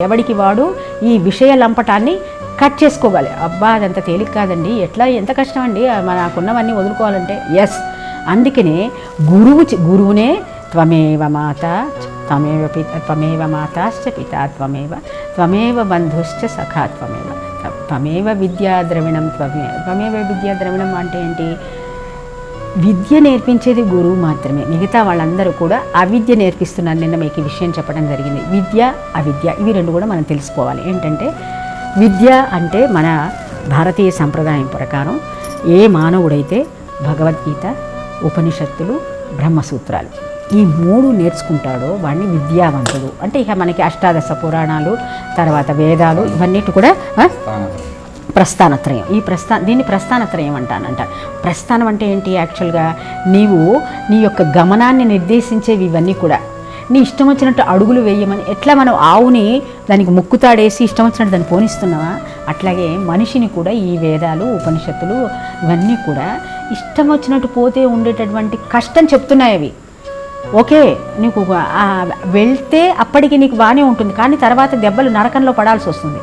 ఎవడికి వాడు ఈ విషయ లంపటాన్ని కట్ చేసుకోవాలి? అబ్బా అదంత తేలిక కాదండి. ఎట్లా? ఎంత కష్టం అండి? మనకున్నవన్నీ వదులుకోవాలంటే? ఎస్ అందుకనే గురువు గురువునే త్వమేవ మాత త్వమేవ పిత త్వమేవ మాతాశ్చ పిత త్వమేవ త్వమేవ బంధుశ్చ సఖా త్వమేవ త్వ- త్వమేవ విద్యాద్రవిణం త్వమే త్వమేవ విద్యాద్రవిణం అంటే ఏంటి? విద్య నేర్పించేది గురువు మాత్రమే. మిగతా వాళ్ళందరూ కూడా అవిద్య నేర్పిస్తున్నారు. నిన్న మీకు ఈ విషయం చెప్పడం జరిగింది. విద్య అవిద్య ఇవి రెండు కూడా మనం తెలుసుకోవాలి. ఏంటంటే విద్య అంటే మన భారతీయ సంప్రదాయం ప్రకారం ఏ మానవుడైతే భగవద్గీత ఉపనిషత్తులు బ్రహ్మసూత్రాలు ఈ మూడు నేర్చుకుంటాడో వాడిని విద్యావంతుడు. అంటే ఇక మనకి అష్టాదశ పురాణాలు తర్వాత వేదాలు ఇవన్నిటి కూడా ప్రస్థానత్రయం. ఈ ప్రస్థా దీన్ని ప్రస్థానత్రయం అంటానంట. ప్రస్థానం అంటే ఏంటి యాక్చువల్గా? నీవు నీ యొక్క గమనాన్ని నిర్దేశించేవి ఇవన్నీ కూడా. నీ ఇష్టం వచ్చినట్టు అడుగులు వేయమని ఎట్లా మనం ఆవుని దానికి ముక్కుతాడేసి ఇష్టం వచ్చినట్టు దాన్ని పోనిస్తున్నావా? అట్లాగే మనిషిని కూడా ఈ వేదాలు ఉపనిషత్తులు ఇవన్నీ కూడా ఇష్టం వచ్చినట్టు పోతే ఉండేటటువంటి కష్టం చెప్తున్నాయి అవి. ఓకే నీకు వెళ్తే అప్పటికి నీకు బాగానే ఉంటుంది. కానీ తర్వాత దెబ్బలు నరకంలో పడాల్సి వస్తుంది.